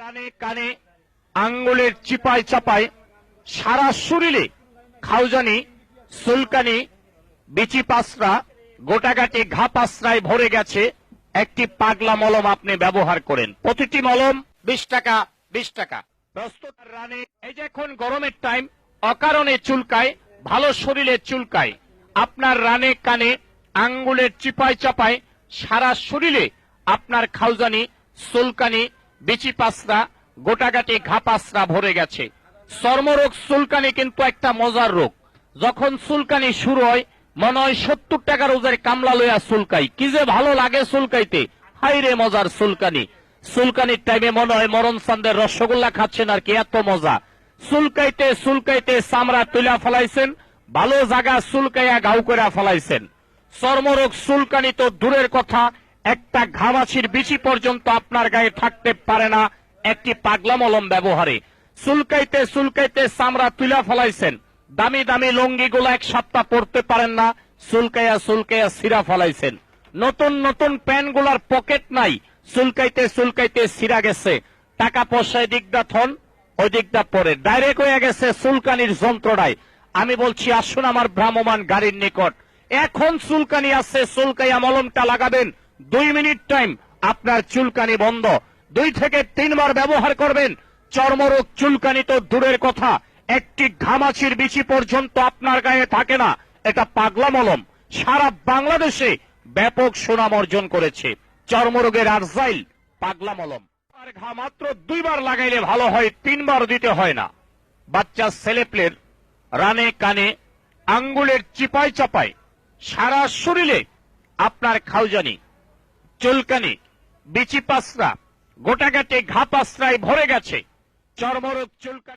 রানে কানে, আঙ্গুলের চিপায় চাপায়, সারা শরীরে খাউজানি, সুলকানি, বিচি পাসরা গোটাগাটি ঘা পাসরায় ভরে গেছে একটি পাগলা মলম আপনি ব্যবহার করেন। প্রতিটি মলম বিশ টাকা বিশ টাকা। প্রস্তুত রানে, এই যে এখন গরমের টাইম অকারণে চুলকায়, ভালো শরীরে চুলকায়। আপনার রানে কানে, আঙ্গুলের চিপায় চাপায়, সারা শরীরে আপনার খাউজানি, সুলকানি বিচি পাসরা গোটাগাটি ঘা পাসরা ভরে গেছে। চর্মরোগ সুলকানি কিন্তু একটা মজার রোগ। যখন সুলকানি শুরু হয়, মনে হয় সত্তর টাকার ওজের কামলা লইয়া সুলকাই কি যে ভালো লাগে সুলকাইতে হাই রে মজার সুলকানি সুলকানির টাইমে মনে হয় মরণ চান্দের রসগোল্লা খাচ্ছেন আর কি, এত মজা। সুলকাইতে সুলকাইতে চামড়া তুলা ফলাইছেন, ভালো জায়গা সুলকাইয়া গাউ করে ফলাইছেন। চর্মরোগ সুলকানি তো দূরের কথা একটা ঘামাছির বিচি পর্যন্ত আপনার গায়ে থাকতে পারে না, একটি পাগলা মলম ব্যবহারে। সুলকাইতে সুলকাইতে চামড়া তুলা ফলাইছেন। দামি দামি লঙ্গি গুলা এক সপ্তাহ পড়তে পারেন না সুলকাইয়া সুলকাইয়া সিরা ফলাইছেন। নতুন নতুন প্যান্টগুলার পকেট নাই সুলকাইতে সুলকাইতে সিরা গেছে। টাকা পয়সা দিকদা থন ওই দিকটা পরে। ডাইরেক্ট হয়ে গেছে সুলকানির যন্ত্রটায় আমি বলছি, আসুন আমার ভ্রাম্যমান গাড়ির নিকট। এখন চুলকানি আছে, চুলকাইয়া মলমটা লাগাবেন। দুই মিনিট টাইম আপনার চুলকানি বন্ধ। দুই থেকে তিনবার ব্যবহার করবেন। চর্মরোগ চুলকানি তো দূরের কথা। একটি ঘামাচির বিচি পর্যন্ত আপনার গায়ে থাকে না। এটা পাগলা মলম সারা বাংলাদেশে ব্যাপক সুনাম অর্জন করেছে। চর্মরোগের আরজাইল পাগলা মলম আর ঘা মাত্র দুইবার লাগাইলে ভালো হয়, তিনবার দিতে হয় না। বাচ্চা ছেলেপ্লের রানে কানে, আঙ্গুলের চিপায় চাপায়, সারা শরীরে আপনার খাউজানি চুলকানি বিচি পাসরা গোটাগাটে ঘা পাসরায় ভরে গেছে। চর্মরোগ চুলকানি।